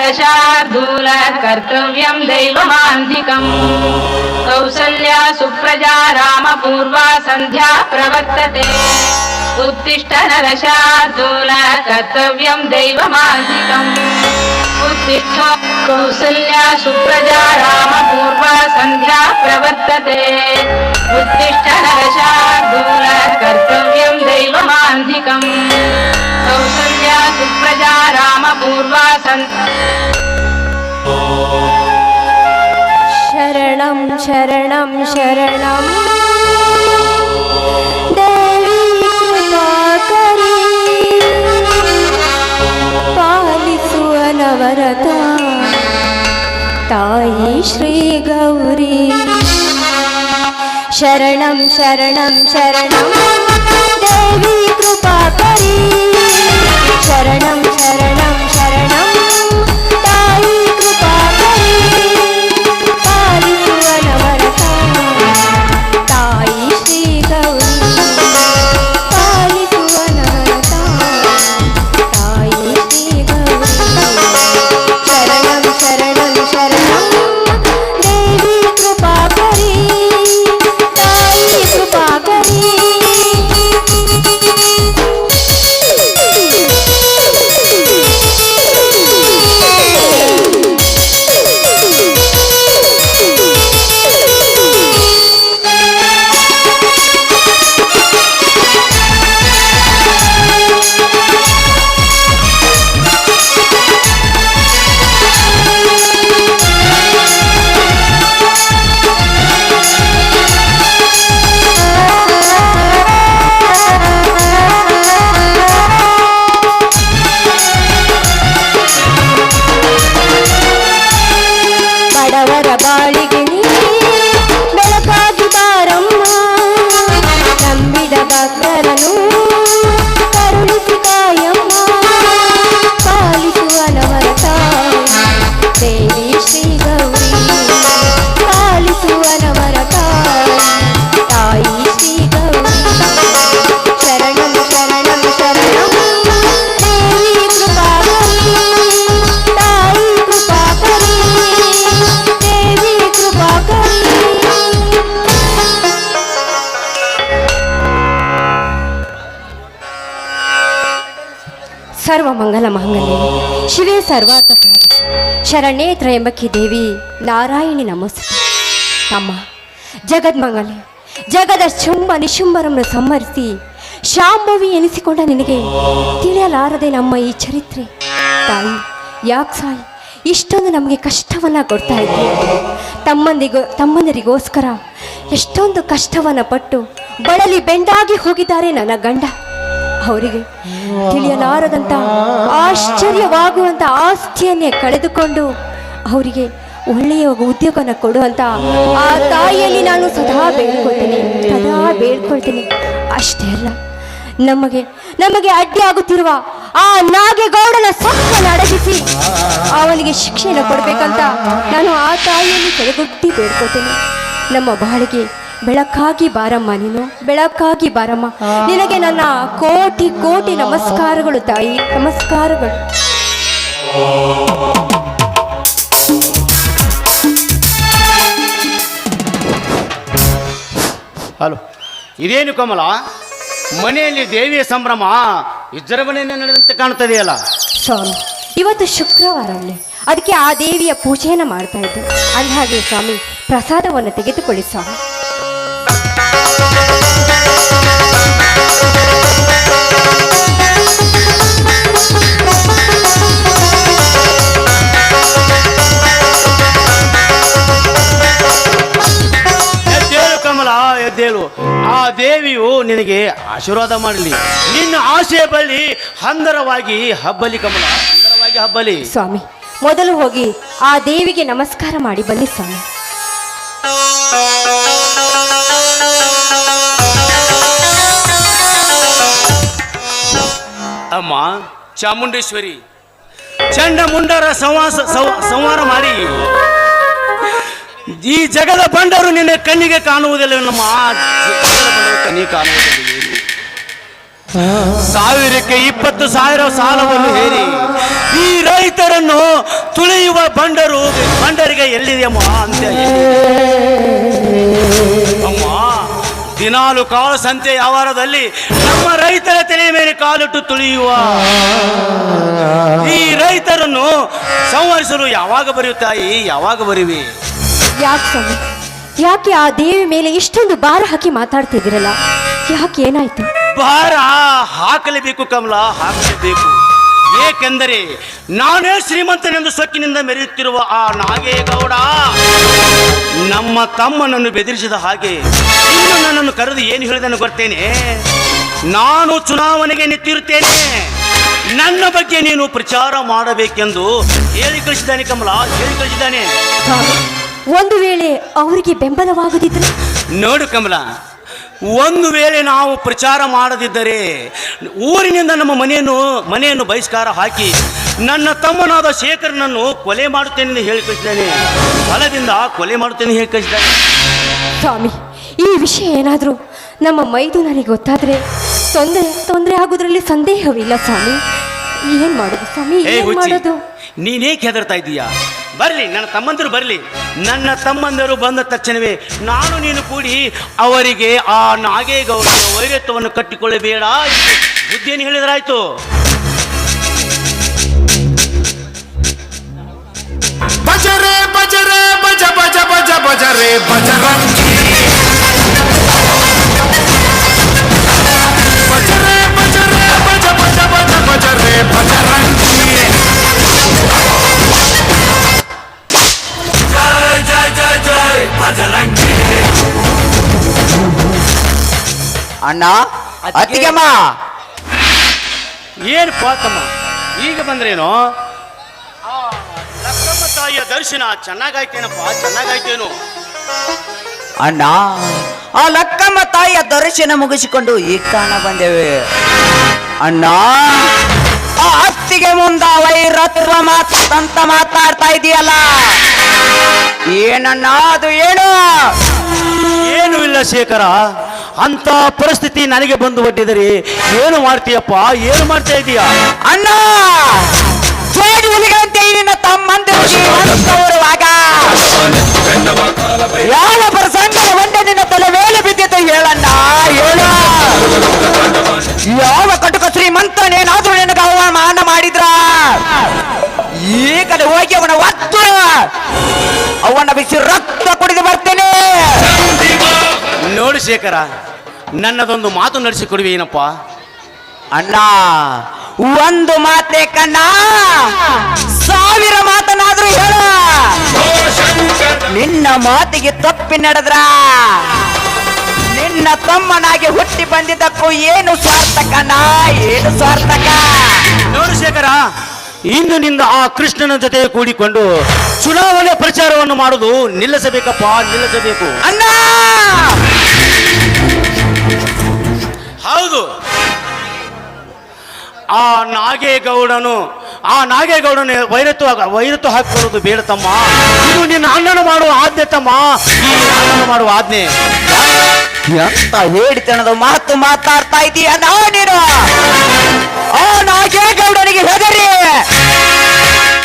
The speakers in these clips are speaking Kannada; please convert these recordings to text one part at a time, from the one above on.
రశార్దూల కర్తవ్యం దైవమాంతికం. కౌసల్యా సుప్రజా రామపూర్వా సంధ్యా ప్రవర్తతే. ఉత్తిష్ట నరశార్దూల కర్తవ్యం దైవమాసికం ఉత్తిష్ట కౌసల్యా సుప్రజా రామ పూర్వ సంధ్యా ప్రవర్తతే. ఉత్తిష్ట నరశార్దూల కర్తవ్యం దైవమాంధికం కౌసల్యా సుప్రజా రామ పూర్వ శరణం శరణం శరణం. ಪಾಲಿಸುವ ನವರತ ತಾಯಿ ಶ್ರೀ ಗೌರಿ ಶರಣಂ ಶರಣಂ ಶರಣಂ ದೇವಿ ಕೃಪಾಕರಿ ಶರಣಂ ಸರ್ವಮಂಗಲ ಮಂಗಲೇ ಶಿವೇ ಸರ್ವಾರ್ಥ ಶರಣೇ ತ್ರಯಂಬಕಿ ದೇವಿ, ನಾರಾಯಣಿ ನಮಸ್ತೆ. ತಮ್ಮ ಜಗದ್ಮಂಗಲೆ ಜಗದ ಶುಂಭ ನಿಶುಂಭರನ್ನು ಸಂಹರಿಸಿ ಶಾಂಭವಿ ಎನಿಸಿಕೊಂಡ ನಿನಗೆ ತಿಳಿಯಲಾರದೆ ನಮ್ಮ ಈ ಚರಿತ್ರೆ. ತಾಯಿ, ಯಾಕೆ ಸಾಯಿ? ಇಷ್ಟೊಂದು ನಮಗೆ ಕಷ್ಟವನ್ನು ಕೊಡ್ತಾ ಇದ್ದೀವಿ ತಮ್ಮಂದಿಗೋ, ತಮ್ಮಂದಿರಿಗೋಸ್ಕರ ಎಷ್ಟೊಂದು ಕಷ್ಟವನ್ನು ಪಟ್ಟು ಬಳಲಿ ಬೆಂಡಾಗಿ ಹೋಗಿದ್ದಾರೆ ನನ್ನ ಗಂಡ. ಅವರಿಗೆ ತಿಳಿಯಲಾರದಂತ ಆಶ್ಚರ್ಯವಾಗುವಂತ ಆಸ್ತಿಯನ್ನೇ ಕಳೆದುಕೊಂಡು ಅವರಿಗೆ ಒಳ್ಳೆಯ ಉದ್ಯೋಗನ ಕೊಡುವಂತ ಆ ತಾಯಿಯಲ್ಲಿ ನಾನು ಸದಾ ಬೇಡ್ಕೊಳ್ತೀನಿ ಸದಾ ಬೇಡ್ಕೊಳ್ತೀನಿ. ಅಷ್ಟೇ ಅಲ್ಲ, ನಮಗೆ ನಮಗೆ ಅಡ್ಡಿಯಾಗುತ್ತಿರುವ ಆ ನಾಗೇಗೌಡನ ಸೊಕ್ಕನ್ನು ಅಡಗಿಸಿ ಅವನಿಗೆ ಶಿಕ್ಷೆಯನ್ನು ಕೊಡಬೇಕಂತ ನಾನು ಆ ತಾಯಿಯಲ್ಲಿ ತಲೆಗೊಟ್ಟಿ ಬೇಡ್ಕೊಳ್ತೀನಿ. ನಮ್ಮ ಬಾಳಿಗೆ ಬೆಳಕಾಗಿ ಬಾರಮ್ಮ ನೀನು. ಬೆಳಕಾಗಿ ಬಾರಮ್ಮ. ನಿನಗೆ ನನ್ನ ಕೋಟಿ ಕೋಟಿ ನಮಸ್ಕಾರಗಳು ತಾಯಿ. ನಮಸ್ಕಾರಗಳು. ಹಲೋ. ಇದೇನು ಕಮಲ? ಮನೆಯಲ್ಲಿ ದೇವಿಯ ಸಂಭ್ರಮ ವಿಜೃಂಭಣೆಯನ್ನು ನಡೆದಂತೆ ಕಾಣ್ತದೆಯಲ್ಲ? ಸ್ವಾಮಿ ಇವತ್ತು ಶುಕ್ರವಾರ ಅಲ್ಲಿ. ಅದಕ್ಕೆ ಆ ದೇವಿಯ ಪೂಜೆಯನ್ನು ಮಾಡ್ತಾ ಇದ್ದೆ. ಅಂದಹಾಗೆ ಸ್ವಾಮಿ ಪ್ರಸಾದವನ್ನು ತೆಗೆದುಕೊಳ್ಳಿ ಸ್ವಾಮಿ. ನಿನಗೆ ಆಶೀರ್ವಾದ ಮಾಡಲಿ. ನಿನ್ನ ಆಶೆ ಬಳಿ ಹಂದರವಾಗಿ ಹಬ್ಬಲಿ ಕಮಲ. ಹಂದರವಾಗಿ ಹಬ್ಬಲಿ. ಸ್ವಾಮಿ ಮೊದಲು ಹೋಗಿ ಆ ದೇವಿಗೆ ನಮಸ್ಕಾರ ಮಾಡಿ ಬನ್ನಿ ಸ್ವಾಮಿ. ಅಮ್ಮ ಚಾಮುಂಡೇಶ್ವರಿ. ಚಂಡ ಮುಂಡರ ಸಂವಾಸ ಸಂ- ಸಂಹಾರ ಮಾಡಿ. ಈ ಜಗದ ಬಂಡರು ನಿನ್ನ ಕಣ್ಣಿಗೆ ಕಾಣುವುದಿಲ್ಲ ನಮ್ಮ ಕಣ್ಣಿಗೆ ಕಾಣುವುದಿಲ್ಲ ಸಾವಿರಕ್ಕೆ ಇಪ್ಪತ್ತು ಸಾವಿರ ಸಾಲವನ್ನು ಹೇರಿ ಈ ರೈತರನ್ನು ತುಳಿಯುವ ಬಂಡರು ಬಂಡರಿಗೆ ಎಲ್ಲಿದೆಯಮ್ಮ ಅಂತ ಅಮ್ಮ ದಿನಾಲು ಕಾಳು ಸಂತೆ ವ್ಯವಹಾರದಲ್ಲಿ ನಮ್ಮ ರೈತರ ತಲೆ ಮೇಲೆ ಕಾಲಿಟ್ಟು ತುಳಿಯುವ. ಈ ರೈತರನ್ನು ಸಂವರಿಸಲು ಯಾವಾಗ ಬರೆಯುತ್ತಾಯಿ? ಯಾವಾಗ ಬರುವಿ ಯಾಕೆ ಯಾಕೆ ಆ ದೇವಿ ಮೇಲೆ ಇಷ್ಟೊಂದು ಭಾರ ಹಾಕಿ ಮಾತಾಡ್ತಿದ್ದೀರಲ್ಲ? ಯಾಕೆ ಏನಾಯ್ತು? ಭಾರ ಹಾಕಲೇಬೇಕು ಕಮಲ ಹಾಕಲೇಬೇಕು. ಏಕೆಂದರೆ ನಾನೇ ಶ್ರೀಮಂತನೆಂದು ಸೊಕ್ಕಿನಿಂದ ಮೆರೆಯುತ್ತಿರುವ ಆ ನಾಗೇಗೌಡ ನಮ್ಮ ತಮ್ಮನನ್ನು ಬೆದರಿಸಿದ ಹಾಗೆ ಇನ್ನು ನನ್ನನ್ನು ಕರೆದು ಏನು ಹೇಳಿದನು ಬರ್ತೇನೆ ನಾನು ಚುನಾವಣೆಗೆ ನಿಂತಿರುತ್ತೇನೆ. ನನ್ನ ಬಗ್ಗೆ ನೀನು ಪ್ರಚಾರ ಮಾಡಬೇಕೆಂದು ಹೇಳಿ ಕಳಿಸಿದ್ದಾನೆ ಕಮಲ ಹೇಳಿ ಕಳಿಸಿದ್ದಾನೆ. ಒಂದು ವೇಳೆ ಅವರಿಗೆ ಬೆಂಬಲವಾಗದಿದ್ದರೆ? ನೋಡು ಕಮಲ ಒಂದು ವೇಳೆ ನಾವು ಪ್ರಚಾರ ಮಾಡದಿದ್ದರೆ ಊರಿನಿಂದ ನಮ್ಮ ಮನೆಯನ್ನು ಮನೆಯನ್ನು ಬಹಿಷ್ಕಾರ ಹಾಕಿ ನನ್ನ ತಮ್ಮನಾದ ಶೇಖರನನ್ನು ಕೊಲೆ ಮಾಡುತ್ತೇನೆ ಎಂದು ಹೇಳಿ ಕಳಿಸಿದ್ದಾನೆ ಹೊಲದಿಂದ ಕೊಲೆ ಮಾಡುತ್ತೇನೆ ಹೇಳಿ ಕಳಿಸಿದ್ದಾನೆ ಸ್ವಾಮಿ ಈ ವಿಷಯ ಏನಾದರೂ ನಮ್ಮ ಮೈದು ನನಗೆ ಗೊತ್ತಾದರೆ ತೊಂದರೆ ತೊಂದರೆ ಆಗೋದ್ರಲ್ಲಿ ಸಂದೇಹವಿಲ್ಲ ಸ್ವಾಮಿ. ಏನು ಮಾಡೋದು ಸ್ವಾಮಿ? ಏನು ಮಾಡೋದು? ನೀನೇಕೆ ಹೆದರ್ತಾ ಇದ್ದೀಯಾ ಬರಲಿ, ನನ್ನ ತಮ್ಮಂದಿರು ಬರಲಿ. ನನ್ನ ತಮ್ಮಂದಿರು ಬಂದ ತಕ್ಷಣವೇ ನಾನು ನೀನು ಕೂಡಿ ಅವರಿಗೆ ಆ ನಾಗೇಗೌಡರ ವೈರತ್ವವನ್ನು ಕಟ್ಟಿಕೊಳ್ಳಬೇಡ ಬುದ್ಧಿಯನ್ನು ಹೇಳಿದ್ರಾಯ್ತು. ಬಜರೆ ಬಜರೆ, ಬಜ ಬಜ ಬಜ, ಬಜರೆ ಬಜರೆ. ಬಜರೆ ಬಜ ಬಜ ಬಜ, ಬಜರೆ ಬಜರಂಗಿ ಅಣ್ಣ ಅತ್ತಿಗೆಮ್ಮ. ಏನು ಪಾತಮ್ಮ ಈಗ ಬಂದ್ರೇನು? ಆ ಲಕ್ಕಮ್ಮ ತಾಯಿಯ ದರ್ಶನ ಚೆನ್ನಾಗಾಯ್ತೇನಪ್ಪ ಚೆನ್ನಾಗಾಯ್ತೇನು? ಅಣ್ಣ ಆ ಲಕ್ಕಮ್ಮ ತಾಯಿಯ ದರ್ಶನ ಮುಗಿಸಿಕೊಂಡು ಈ ಕಾಣ ಬಂದೇವೆ. ಅಣ್ಣ ಆ ಅತ್ತಿಗೆ ಮುಂದ ವೈರತ್ವ ಮಾತಂತ ಮಾತಾಡ್ತಾ ಇದೆಯಲ್ಲ. ಏನಣ್ಣ ಅದು ಏನು ಏನು ಇಲ್ಲ ಶೇಖರ ಅಂತ ಪರಿಸ್ಥಿತಿ ನನಗೆ ಬಂದು ಒಡ್ಡಿದರೆ ಏನು ಮಾಡ್ತೀಯಪ್ಪ ಏನು ಮಾಡ್ತಾ ಇದೀಯಾ? ಅಣ್ಣ ಜೋಡಿ ಹುಲಿಗಳಂತೆ ನಿನ್ನ ತಮ್ಮಂದಿರು ಜೀವಂತವಿರುವಾಗ ಯಾವ ಪ್ರಸಂಗದ ಒಂದೆ ನಿನ್ನ ತಲೆ ಮೇಲೆ ಬಿದ್ದಿತ್ತು ಹೇಳಣ್ಣ ಹೇಳು. ಯಾವ ಕಟುಕ ಶ್ರೀಮಂತನೇನಾದ್ರೂ ನಿನಗೆ ಅವಮಾನ ಮಾಡಿದ್ರ? ಈ ಕಡೆ ಹೋಗಿ ಅವನ ಬಿಸಿ ರಕ್ತ ಕುಡಿದು ಬರ್ತೇನೆ. ನೋಡಿ ಶೇಖರ ನನ್ನದೊಂದು ಮಾತು ನಡೆಸಿ ಏನಪ್ಪ? ಅಣ್ಣ ಒಂದು ಮಾತೆ ಕಣ್ಣ. ಸಾವಿರ ಮಾತನಾದ್ರೂ ಹೇಳ. ನಿನ್ನ ಮಾತಿಗೆ ತಪ್ಪಿ ನಡೆದ್ರ. ನಿನ್ನ ತಮ್ಮನಾಗಿ ಹುಟ್ಟಿ ಬಂದಿದ್ದಕ್ಕೂ ಏನು ಸ್ವಾರ್ಥಕನ ಏನು ಸ್ವಾರ್ಥಕ ನೋಡು ಶೇಖರ ಇಂದಿನಿಂದ ಆ ಕೃಷ್ಣನ ಜೊತೆ ಕೂಡಿಕೊಂಡು ಚುನಾವಣೆ ಪ್ರಚಾರವನ್ನು ಮಾಡುವುದು ನಿಲ್ಲಿಸಬೇಕಪ್ಪ ನಿಲ್ಲಿಸಬೇಕು. ಅಣ್ಣ! ಹೌದು. ಆ ನಾಗೇಗೌಡನು ಆ ನಾಗೇಗೌಡನು ವೈರತ್ವ ವೈರತ್ವ ಹಾಕಿಕೊಳ್ಳೋದು ಬೇಡ ತಮ್ಮ. ಇದು ನಿನ್ನ ಅಣ್ಣನ ಮಾಡುವ ಆಜ್ಞೆ ತಮ್ಮ. ಈ ಅಣ್ಣನ ಮಾಡುವ ಆಜ್ಞೆ. ಎಂತ ಹೇಳಿತನದ ಮಾತು ಮಾತಾಡ್ತಾ ಇದೀಯ ನಾ ನೀನು ಆ ನಾಗೇಗೌಡನಿಗೆ ಹೆದರಿ.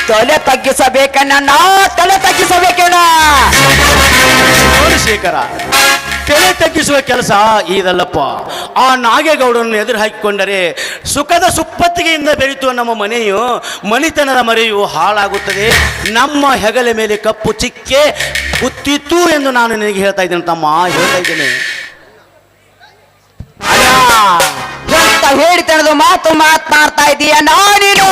ತಲೆ ತಗ್ಗಿಸಬೇಕನ್ನ ನಾ ತಲೆ ತಗ್ಗಿಸಬೇಕೇನ? ಶೇಖರ ತಲೆ ತಗ್ಗಿಸುವ ಕೆಲಸ ಇದಲ್ಲಪ್ಪ ಆ ನಾಗೇಗೌಡನನ್ನು ಎದುರು ಹಾಕಿಕೊಂಡರೆ ಸುಖದ ಸುಪ್ಪತ್ತಿಗೆಯಿಂದ ಬೆರೀತು ನಮ್ಮ ಮನೆಯು ಮನಿತನದ ಮರೆಯು ಹಾಳಾಗುತ್ತದೆ. ನಮ್ಮ ಹೆಗಲ ಮೇಲೆ ಕಪ್ಪು ಚಿಕ್ಕೆ ಕುತ್ತಿತ್ತು ಎಂದು ನಾನು ನಿನಗೆ ಹೇಳ್ತಾ ಇದ್ದೇನೆ ತಮ್ಮ, ಹೇಳ್ತಾ ಇದ್ದೇನೆ. ಎಂತ ಹೇಳಿತನದ ಮಾತು ಮಾತನಾಡ್ತಾ ಇದೀಯ ನಾ ನೀನು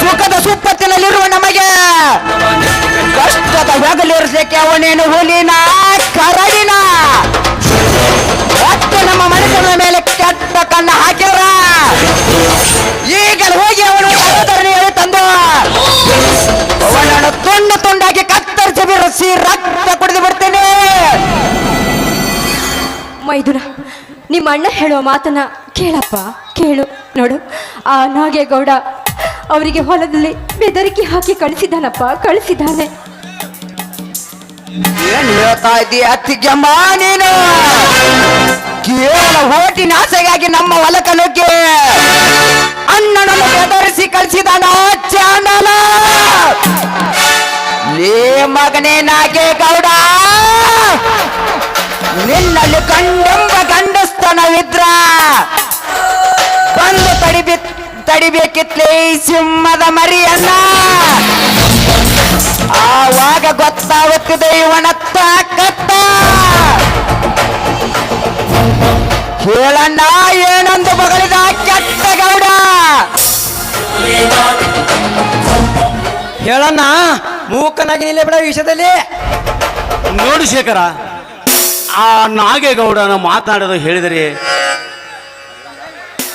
ಸುಖದ ಸುಪ್ಪತ್ತಿನಲ್ಲಿರುವ ನಮಗೆ ಕಷ್ಟದ ಹೆಗಲಿರಿಸಲಿಕ್ಕೆ ಅವನೇನು ಹುಲಿನ, ಕರಡಿನ? ಮತ್ತೆ ನಮ್ಮ ಮನುಷ್ಯನ ಮೇಲೆ ಕೆಟ್ಟ ಕಣ್ಣ ಹಾಕಿರ ಈಗ ಹೋಗಿ ಅವನು ತಂದು ಅವನನ್ನು ತುಂಡು ತುಂಡಾಗಿ ಕತ್ತರಿಸಿ ಬಿರಿಸಿ ರಕ್ತ ಮೈದುನ ನಿಮ್ಮ ಅಣ್ಣ ಹೇಳುವ ಮಾತನ್ನ ಕೇಳಪ್ಪ, ಕೇಳು, ನೋಡು. ಆ ನಾಗೇಗೌಡ ಅವರಿಗೆ ಹೊಲದಲ್ಲಿ ಬೆದರಿಕೆ ಹಾಕಿ ಕಳಿಸಿದಾನಪ್ಪ ಕಳಿಸಿದ್ದಾನೆ. ಏನ್ ಕೇವಲ ಓಟಿನ ಆಸೆಗಾಗಿ ನಮ್ಮ ಹೊಲಕ ನುಗ್ಗಿ. ಅಣ್ಣನನ್ನು ಬೆದರಿಸಿ ಕಳಿಸಿದಾನ ಚಾನಲ ಲೇ ಮಗನೇ ನಾಗೇಗೌಡ. ನಿನ್ನಲ್ಲಿ ಕಂಡೆಂಬ ಗಂಡಸ್ತನವಿದ್ರ ಬಂದು ತಡಿಬಿ, ತಡಿಬೇಕಿತ್ಲೆ ಸಿಂಹದ ಮರಿಯನ್ನ. ಆವಾಗ ಗೊತ್ತಾಗುತ್ತದೆ ಇವನ ತಾಕತ್ತ. ಹೇಳಣ್ಣ, ಏನೊಂದು ಬಗಳಿದ ಕೆಟ್ಟ ಗೌಡ. ಹೇಳಣ್ಣ, ಮೂಕನಾಗಿ ನಿಲ್ಲ ಬಿಡ ವಿಷಯದಲ್ಲಿ. ನೋಡು ಶೇಖರ ಆ ನಾಗೇಗೌಡನ ಮಾತನಾಡೋದು ಹೇಳಿದರೆ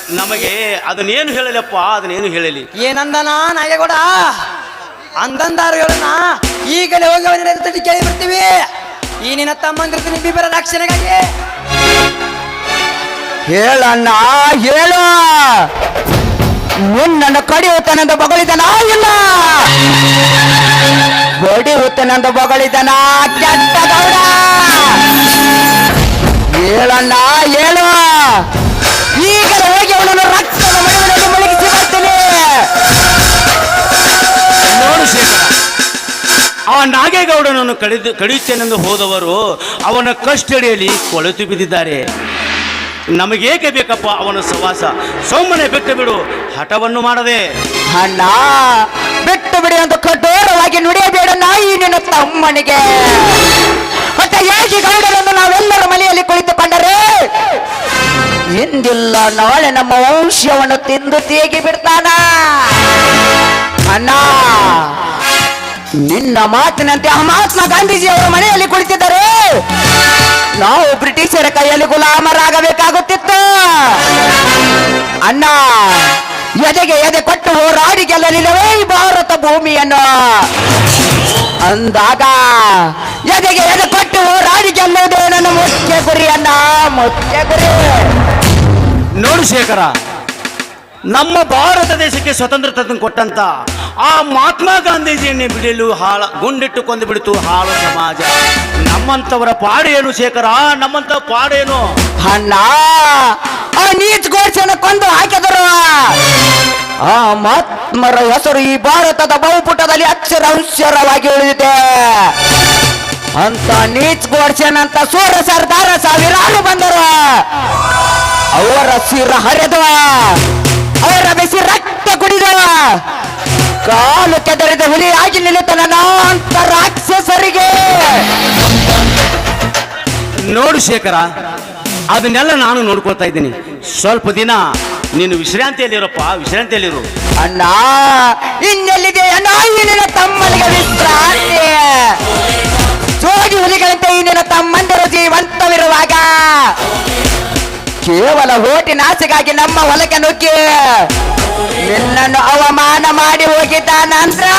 ನಮಗೆ ಅದನ್ನೇನು ಹೇಳಲಪ್ಪ ಅದನ್ನೇನು ಹೇಳಲಿ? ಏನಂದನ ನಾಗೇಗೌಡ? ಅಂದಂದಾರು ಹೇಳೋಣ. ಈಗಲೇ ಹೋಗಿ ಅವನ ತಟ್ಟಿ ಕೇಳಿ ಬರ್ತೀವಿ. ಈ ನಿನ್ನ ತಮ್ಮಂದಿರ್ತೀನಿ ಬಿಬರ ರಕ್ಷಣೆಗಾಗಿ. ಹೇಳಣ್ಣ ಹೇಳು. ನಿನ್ನನ್ನು ಕಡಿಯುತ್ತಾನೆಂದು ಬಗಳಿದನ? ಇಲ್ಲ. ಬಡಿಯುತ್ತಾನೆಂದು ಬಗಳಿದನ? ಕೆಟ್ಟ ಗೌಡ. ಹೇಳಣ್ಣ ಹೇಳು ಈಗ ಹೋಗಿ ಅವನನ್ನು ರಕ್ತದ ಮಡುವಿನಲ್ಲಿ ಮುಳುಗಿಸಿ ಬರ್ತೀನಿ. ನೋಡು ಶೇಖರ, ಆ ನಾಗೇಗೌಡನನ್ನು ಕಡಿದು ಕಡಿಯುತ್ತೇನೆಂದು ಹೋದವರು ಅವನ ಕಸ್ಟಡಿಯಲ್ಲಿ ಕೊಳೆತು ಬಿದ್ದಿದ್ದಾರೆ. ನಮಗೇಕೆ ಬೇಕಪ್ಪ ಅವನ ಸವಾಸ ಸೌಮ್ಯನೆ ಬೆಟ್ಟ ಬಿಡು. ಹಠವನ್ನು ಮಾಡದೆ. ಅಣ್ಣ, ಬಿಟ್ಟು ಬಿಡಿ ಅಂತ ಕಠೋರವಾಗಿ ನುಡಿಯಬೇಡ ನಾಯಿ ನಿನ್ನ ತಮ್ಮನಿಗೆ. ಮತ್ತೆ ಯಾಕೆ ಗಂಡರನ್ನು ನಾವೆಲ್ಲರ ಮನೆಯಲ್ಲಿ ಕುಳಿತುಕೊಂಡರೆ? ಎಂದಿಲ್ಲ ನಾಳೆ ನಮ್ಮ ವಂಶವನ್ನು ತಿಂದು ತೇಗಿ ಬಿಡ್ತಾನ? ಅಣ್ಣ, ನಿನ್ನ ಮಾತಿನಂತೆ ಮಹಾತ್ಮ ಗಾಂಧೀಜಿ ಅವರ ಮನೆಯಲ್ಲಿ ಕುಳಿತಿದ್ದರು ನಾವು ಬ್ರಿಟಿಷರ ಕೈಯಲ್ಲಿ ಗುಲಾಮರಾಗಬೇಕಾಗುತ್ತಿತ್ತು. ಅಣ್ಣ ಎದೆಗೆ ಎದೆ ಕೊಟ್ಟು ಹೋರಾಡಿ ಗೆಲ್ಲಲಿಲ್ಲವೇ ಈ ಭಾರತ ಭೂಮಿಯನ್ನು? ಅಂದಾಗ ಎದೆಗೆ ಎದೆ ಕೊಟ್ಟು ಹೋರಾಡಿ ಗೆಲ್ಲುವುದೇ ನನ್ನ ಮುಖ್ಯ ಗುರಿಯನ್ನ? ಅಣ್ಣ ಮುಖ್ಯ ಗುರಿ. ನೋಡು ಶೇಖರ ನಮ್ಮ ಭಾರತ ದೇಶಕ್ಕೆ ಸ್ವತಂತ್ರ ತಂದು ಕೊಟ್ಟಂತ ಆ ಮಹಾತ್ಮ ಗಾಂಧೀಜಿಯನ್ನೇ ಬಿಡಲು ಹಾಳ ಗುಂಡಿಟ್ಟು ಕೊಂದು ಬಿಡಿತು ಹಾಳು ಸಮಾಜ. ನಮ್ಮಂತವರ ಪಾಡೇನು ಶೇಖರ? ನಮ್ಮಂತ ಪಾಡೇನು ಅಣ್ಣ ಆ ನೀಚ್ ಗೋಡ್ಸೆನ ಕೊಂದು ಹಾಕಿದರು. ಆ ಮಹಾತ್ಮರ ಹೆಸರು ಈ ಭಾರತದ ಬಹುಪುಟದಲ್ಲಿ ಅಕ್ಷರ ಅಕ್ಷರವಾಗಿ ಉಳಿದಿದೆ. ಅಂತ ನೀಚ್ ಗೋಡ್ಸೇನ ಅಂತ ಸೂರ ಸರ್ದಾರ ಸಾವಿರಾರು ಬಂದರು. ಅವರ ಸಿರ ಹರಿದವ ಅವರ ಬಿಸಿ ರಕ್ತ ಕುಡಿದವ ಕಾಲು ಕೆದರಿದ ಹುಲಿ ಆಗಿ ನಿಲ್ಲುತ್ತಾನ ಅಂತ ರಾಕ್ಷಸರಿಗೆ. ನೋಡು ಶೇಖರ, ಅದನ್ನೆಲ್ಲ ನಾನು ನೋಡ್ಕೊಳ್ತಾ ಇದ್ದೀನಿ. ಸ್ವಲ್ಪ ದಿನ ನೀನು ವಿಶ್ರಾಂತಿಯಲ್ಲಿರಪ್ಪ, ವಿಶ್ರಾಂತಿಯಲ್ಲಿರು. ಅಣ್ಣ, ಇನ್ನೆಲ್ಲಿದೆ ಅಣ್ಣ? ಈ ನಿನ್ನ ತಮ್ಮನಿಗೆ ವಿಶ್ರಾಂತಿ. ಜೋಗಿ ಹುಲಿಗಳಂತೆ ಈ ನಿನ್ನ ತಮ್ಮಂದಿರು ಜೀವಂತವಿರುವಾಗ ಕೇವಲ ಓಟಿ ನಾಸಿಗಾಗಿ ನಮ್ಮ ಹೊಲಕ್ಕೆ ನುಗ್ಗಿ ನಿನ್ನನ್ನು ಅವಮಾನ ಮಾಡಿ ಹೋಗಿದ್ದ ನಂತರ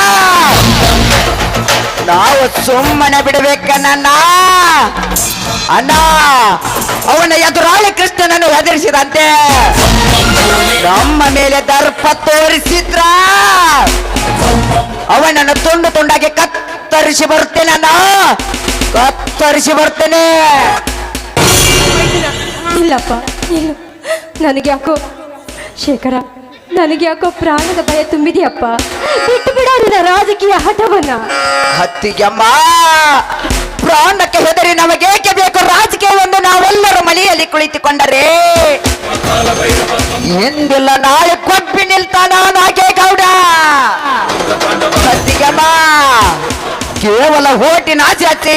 ನಾವು ಸುಮ್ಮನೆ ಬಿಡಬೇಕನ್ನ ಅಣ್ಣ ಅವನ ಎದುರಾಳಿ ಕೃಷ್ಣನನ್ನು ಹೆದರಿಸಿದಂತೆ ನಮ್ಮ ಮೇಲೆ ದರ್ಪ ತೋರಿಸಿದ್ರ? ಅವನನ್ನು ತುಂಡು ತುಂಡಾಗಿ ಕತ್ತರಿಸಿ ಬರ್ತೇನೆ ಅಣ್ಣ ಕತ್ತರಿಸಿ ಬರ್ತೇನೆ. ಇಲ್ಲಪ್ಪ ಇಲ್ಲ. ನನಗೆ ಯಾಕೋ ಶೇಖರ ನನಗೆ ಯಾಕೋ ಪ್ರಾಣದ ಭಯ ತುಂಬಿದೆಯಪ್ಪ. ಬಿಟ್ಟು ಬಿಡ ನಿನ್ನ ರಾಜಕೀಯ ಹಠವನ್ನ. ಹತ್ತಿಗೆಮ್ಮ ಪ್ರಾಣಕ್ಕೆ ಹೆದರಿ ನಮಗೇಕೆ ಬೇಕು? ರಾಜಕೀಯವನ್ನು ನಾವೆಲ್ಲರೂ ಮನೆಯಲ್ಲಿ ಕುಳಿತುಕೊಂಡರೆ. ಎಂದಿಲ್ಲ ನಾಳೆ ಕೊಬ್ಬಿ ನಿಲ್ತಾನ ನಾಗೆ ಗೌಡ? ಕೇವಲ ಓಟಿನ ಆಚೆ ಹಚ್ಚಿ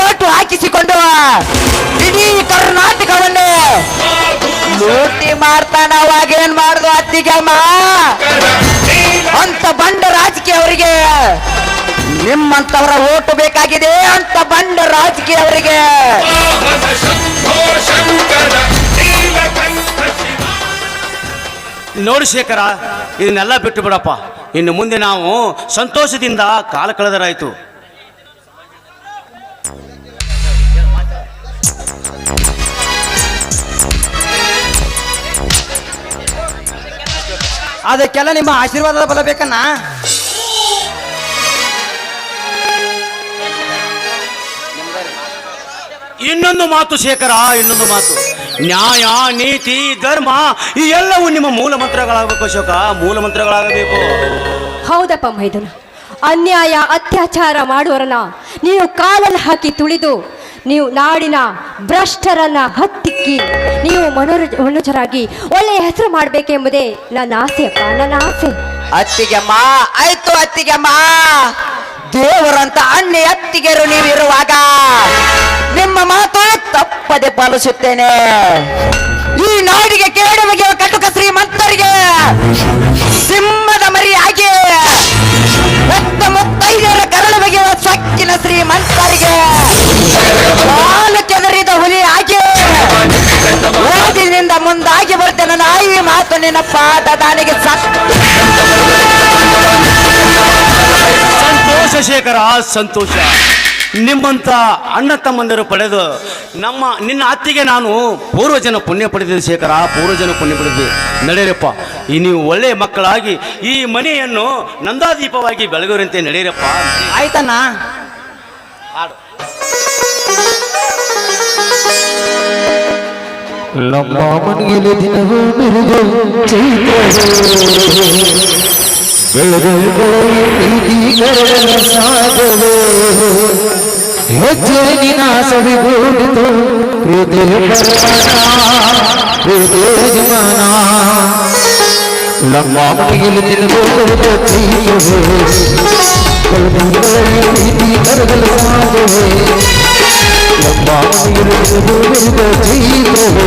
ಓಟು ಹಾಕಿಸಿಕೊಂಡು ಇಡೀ ಕರ್ನಾಟಕವನ್ನು ಲೂಟಿ ಮಾಡ್ತಾನ ಅವಾಗ ಏನ್ ಮಾಡುದು ಅತ್ತಿಗೆಮ್ಮ ಅಂತ ಬಂಡ ರಾಜಕೀಯ ಅವರಿಗೆ ನಿಮ್ಮಂತವರ ಓಟು ಬೇಕಾಗಿದೆ ಅಂತ ಬಂಡ ರಾಜಕೀಯ ಅವರಿಗೆ ನೋಡಿ ಶೇಖರ ಇದನ್ನೆಲ್ಲ ಬಿಟ್ಟು ಬಿಡಪ್ಪ ಇನ್ನು ಮುಂದೆ ನಾವು ಸಂತೋಷದಿಂದ ಕಾಲ ಕಳೆದರಾಯಿತು. ಅದಕ್ಕೆಲ್ಲ ನಿಮ್ಮ ಆಶೀರ್ವಾದ ಬಲ ಇನ್ನೊಂದು ಮಾತು ಶೇಖರ ಇನ್ನೊಂದು ಮಾತು. ನ್ಯಾಯ ನೀತಿ ಧರ್ಮ ಈ ಎಲ್ಲವೂ ನಿಮ್ಮ ಮೂಲ ಮಂತ್ರಗಳಾಗಬೇಕು ಅಶೋಕ ಮೂಲ ಮಂತ್ರಗಳಾಗಬೇಕು. ಹೌದಪ್ಪ ಮೈದುನ. ಅನ್ಯಾಯ ಅತ್ಯಾಚಾರ ಮಾಡುವರನ್ನ ನೀವು ಕಾಲಲ್ಲಿ ಹಾಕಿ ತುಳಿದು ನೀವು ನಾಡಿನ ಭ್ರಷ್ಟರನ್ನ ಹತ್ತಿಕ್ಕಿ ನೀವು ಮನೋರಂಜ ಮನೋಜರಾಗಿ ಒಳ್ಳೆಯ ಹೆಸರು ಮಾಡಬೇಕೆಂಬುದೇ ನನ್ನ ಆಸೆ ಅಪ್ಪ ನನ್ನ ಆಸೆ. ಅತ್ತಿಗೆಮ್ಮ ಆಯ್ತು ಅತ್ತಿಗೆಮ್ಮ ದೇವರಂತ ಅಣ್ಣೆ ಅತ್ತಿಗೆರು ನೀವಿರುವಾಗ. ನಿಮ್ಮ ಮಾತು ತಪ್ಪದೆ ಪಾಲಿಸುತ್ತೇನೆ. ಈ ನಾಡಿಗೆ ಕೇಳುವಿಗೆ ಕಟುಕ ಶ್ರೀಮಂತರಿಗೆ ಸಿಂಹದ ಮರಿಯಾಗಿ ಆಗಿ ಮುತ್ತೈದರ ಕರಳು ಬಗೆಯುವ ಸಕ್ಕಿನ ಶ್ರೀಮಂತರಿಗೆ ಹಾಲು ಕೆದರಿದ ಹುಲಿ ಆಗಿ ಓದಿನಿಂದ ಮುಂದಾಗಿ ಬರ್ತೇನೆ ನಾಯಿ ಮಾತು ನಿನ್ನ ಪಾದದಾನಿಗೆ ಸಕ್. ಸಂತೋಷ ಶೇಖರ ಸಂತೋಷ. ನಿಮ್ಮಂತ ಅಣ್ಣ ತಮ್ಮಂದಿರು ಪಡೆದು ನಮ್ಮ ನಿನ್ನ ಅತ್ತಿಗೆ ನಾನು ಪೂರ್ವಜನ ಪುಣ್ಯ ಪಡೆದಿದ್ದೆ ಶೇಖರ ಪೂರ್ವಜನ ಪುಣ್ಯ ಪಡೆದಿದ್ದೆ. ನಡೆಯರಪ್ಪ ಈ ನೀವು ಒಳ್ಳೆಯ ಮಕ್ಕಳಾಗಿ ಈ ಮನೆಯನ್ನು ನಂದಾದೀಪವಾಗಿ ಬೆಳಗುವಂತೆ ನಡೆಯರಪ್ಪ ಆಯ್ತಣ್ಣ. ನಮ್ಮ ಮನೆಯಲ್ಲಿ ದಿನವೂ ಮೆರೆದು ಬೆಳಗುಗಳು വെറും പ്രീതി കരവന സാധവോ ಹೆಜ್ಜೆನಿನ ಸವಿಗೂಡಿತು ಪ್ರೀತಿ ಪ್ರೀತಿಯಜಮಾನ ನಮ್ಮ ಮನೆಯಲ್ಲಿ ತಿನ್ಬಹುದು ಕಳೆದಂಗಳಲ್ಲಿ ಪ್ರೀತಿ ಕರಗಲು ಸಾಧ್ಯವೇ ನಮ್ಮ ಮನೆಯಲ್ಲಿ ತಿನ್ಬಹುದು ಜೀವವೇ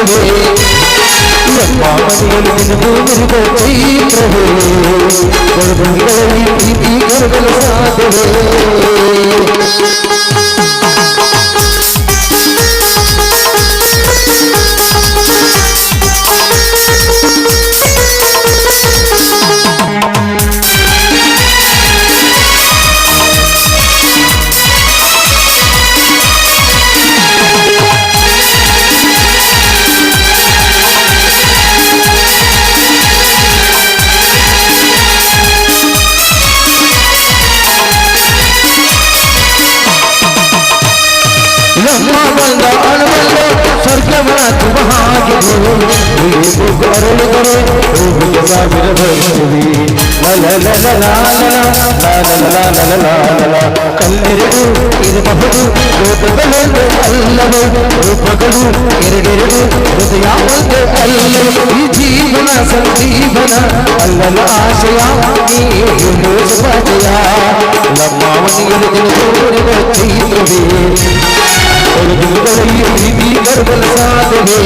ಪ್ರಭು ಮಾಮನೆಗಳು ನಿನಗೂ ನಿನಗ ಪ್ರಭು ಗರ್ಭಗಳಲ್ಲಿ ಪ್ರೀತಿ ಗರ್ಭಲು ಸಾಧವೇ అరుణుడు రూపుగా విరభక్తివి కల్లెరడు ఇరుపహుడు రూపగలు అల్లవు రూపగలు ఎరడెరడు హృదయామృత కల్లెడు ఈ జీవన సంజీవన అల్లల ఆశయ లమ్మావని ఎరుదిన తోడిన చైత్రవే ఎరుదుగలయ్య ప్రీతి గర్భల సాధవే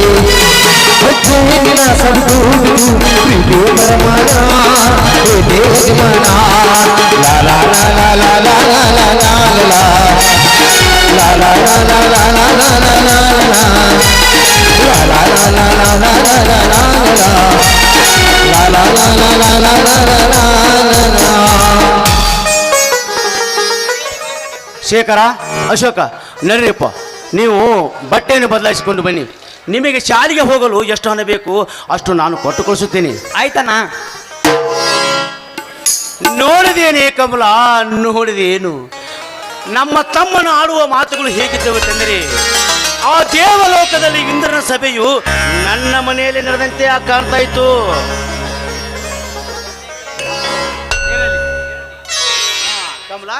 సజ్జన సద్గురు ప్రియో పరమానా హే దేవగమనా లా ಶೇಖರ ಅಶೋಕ ನಡ್ರಿಪ್ಪ ನೀವು ಬಟ್ಟೆಯನ್ನು ಬದಲಾಯಿಸಿಕೊಂಡು ಬನ್ನಿ ನಿಮಗೆ ಶಾಲೆಗೆ ಹೋಗಲು ಎಷ್ಟು ಹಣ ಬೇಕು ಅಷ್ಟು ನಾನು ಕೊಟ್ಟು ಕಳಿಸುತ್ತೇನೆ ಆಯ್ತಣ್ಣ? ನೋಡಿದೇನೆ ಕಮಲ, ನೋಡಿದೇನು? ನಮ್ಮ ತಮ್ಮನ ಆಡುವ ಮಾತುಗಳು ಹೇಗಿದ್ದವು ತಂದರೆ, ಆ ದೇವಲೋಕದಲ್ಲಿ ಇಂದ್ರನ ಸಭೆಯು ನನ್ನ ಮನೆಯಲ್ಲಿ ನಡೆದಂತೆ ಆ ಕಾಣ್ತಾ ಇತ್ತು. ಕಮಲ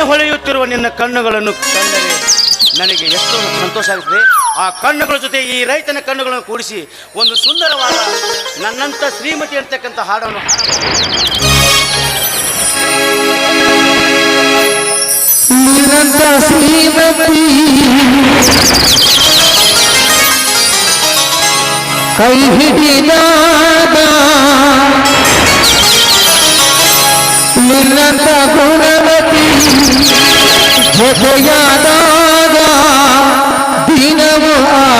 ಹೊಳೆಯುತ್ತಿರುವ ನಿನ್ನ ಕಣ್ಣುಗಳನ್ನು ಕಂಡರೆ ನನಗೆ ಎಷ್ಟು ಸಂತೋಷ ಆಗುತ್ತದೆ ಆ ಕಣ್ಣುಗಳ ಜೊತೆ ಈ ರೈತನ ಕಣ್ಣುಗಳನ್ನು ಕೂಡಿಸಿ ಒಂದು ಸುಂದರವಾದ, ನನ್ನಂತ ಶ್ರೀಮತಿ ಅಂತಕ್ಕಂಥ ಹಾಡನ್ನು ಕೈ ಹಿಡಿದಾಗ ನಿನ್ನಂತ ಗುಣವತಿ ಜೊತೆಯಾದಾಗ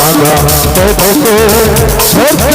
ಆನಂದವೇ ಎಂದು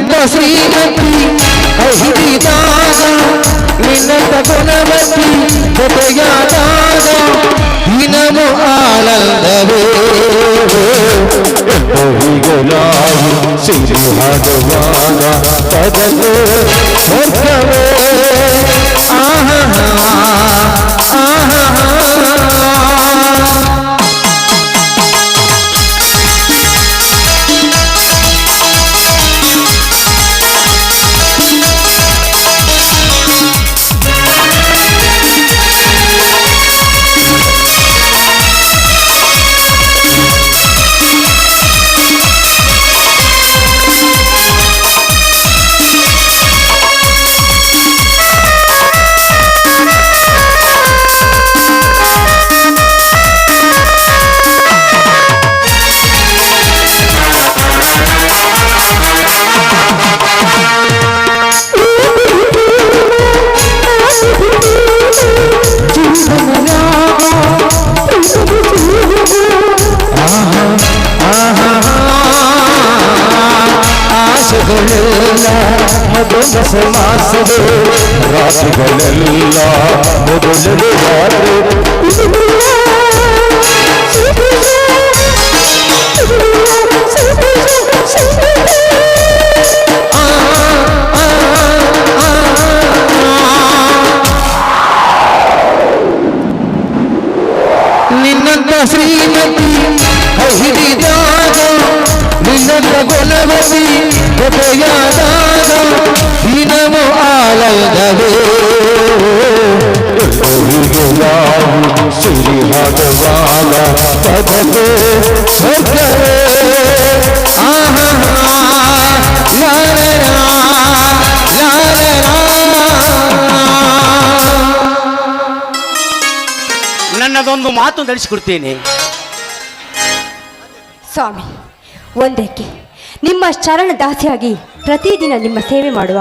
ನಿನ್ನಂತ ಶ್ರೀಮತಿ ಹಿಡಿದಾಗ ನಿನ್ನಂತ ಗುಣವತಿ ಜೊತೆಯಾದಾಗ ದಿನವು ಆನಂದವೇ. ಹೀಗೆ ನಾವು ಸಿರಿ ಸ್ವರ್ಗವೇ. ಆಹಾ ಶ್ರೀಮತಿ ಕೈ ಹಿಡಿದಾಗ ನಿನ್ನ ಗೊಲವತಿ ಜೊತೆಯಾದಾಗ ದಿನವು ಆಲಯದವೇ ಎಲ್ಲರಿಗೆ ಯಾವುದು ಸಿರಿ ಭಗವಾನ ಪದವೇ ಸ್ವರ್ಗವೇ ಆಹಾ ಲಾಲರ ನನ್ನದೊಂದು ಮಾತು ನಡೆಸಿಕೊಡ್ತೇನೆ. ಸ್ವಾಮಿ ಒಂದಕ್ಕೆ. ನಿಮ್ಮ ಶರಣ ದಾಸಿಯಾಗಿ ಪ್ರತಿದಿನ ನಿಮ್ಮ ಸೇವೆ ಮಾಡುವ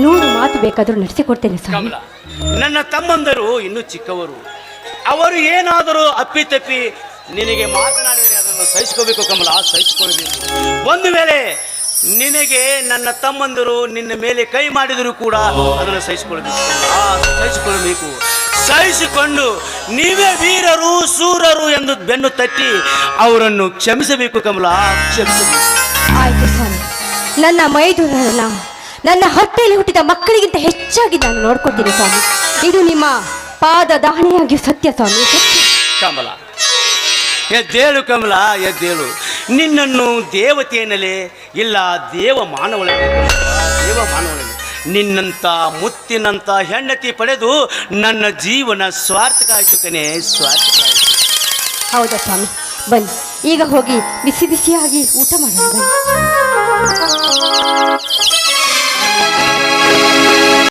ನೂರು ಮಾತು ಬೇಕಾದರೂ ನಡೆಸಿಕೊಡ್ತೇನೆ ಸ್ವಾಮಿ. ಕಮಲ ನನ್ನ ತಮ್ಮಂದರು ಇನ್ನು ಚಿಕ್ಕವರು. ಅವರು ಏನಾದರೂ ಅಪ್ಪಿತಪ್ಪಿ ನಿನಗೆ ಮಾತನಾಡಿದರೆ ಅದನ್ನು ಸಹಿಸ್ಕೋಬೇಕು ಕಮಲ ಸಹಿಸ್ಕೊಳ್ಬೇಕು. ಒಂದು ವೇಳೆ ನಿನಗೆ ನನ್ನ ತಮ್ಮಂದರು ನಿನ್ನ ಮೇಲೆ ಕೈ ಮಾಡಿದರೂ ಕೂಡ ಅದನ್ನು ಸಹಿಸ್ಕೊಳ್ಬೇಕು. ಆ, ಸಹಿಸಿಕೊಳ್ಬೇಕು. ಸಹಿಸಿಕೊಂಡು ನೀವೇ ವೀರರು ಸೂರರು ಎಂದು ಬೆನ್ನು ತಟ್ಟಿ ಅವರನ್ನು ಕ್ಷಮಿಸಬೇಕು ಕಮಲ ಕ್ಷಮಿಸಬೇಕು. ಆಯ್ತು ಸ್ವಾಮಿ. ನನ್ನ ಮೈದುರರನ್ನ ನನ್ನ ಹೊಟ್ಟೆಯಲ್ಲಿ ಹುಟ್ಟಿದ ಮಕ್ಕಳಿಗಿಂತ ಹೆಚ್ಚಾಗಿ ನಾನು ನೋಡ್ಕೊತೀನಿ ಸ್ವಾಮಿ. ಇದು ನಿಮ್ಮ ಪಾದ ದಾಹಣೆಯಾಗಿ ಸತ್ಯ ಸ್ವಾಮಿ ಕಮಲ ಎದ್ದೇಳು ಕಮಲ ಎದ್ದೇಳು. ನಿನ್ನನ್ನು ದೇವತೆಯನ್ನಲೇ ಇಲ್ಲ ದೇವ ಮಾನವಳೇ ದೇವ ಮಾನವಳಲ್ಲಿ ನಿನ್ನಂಥ ಮುತ್ತಿನಂಥ ಹೆಂಡತಿ ಪಡೆದು ನನ್ನ ಜೀವನ ಸ್ವಾರ್ಥಕ ಆಯಿತು ಕಣೆ ಸ್ವಾರ್ಥಕ ಹೌದಾ ಸ್ವಾಮಿ? ಬನ್ನಿ. ಈಗ ಹೋಗಿ ಬಿಸಿ ಬಿಸಿಯಾಗಿ ಊಟ ಮಾಡಿ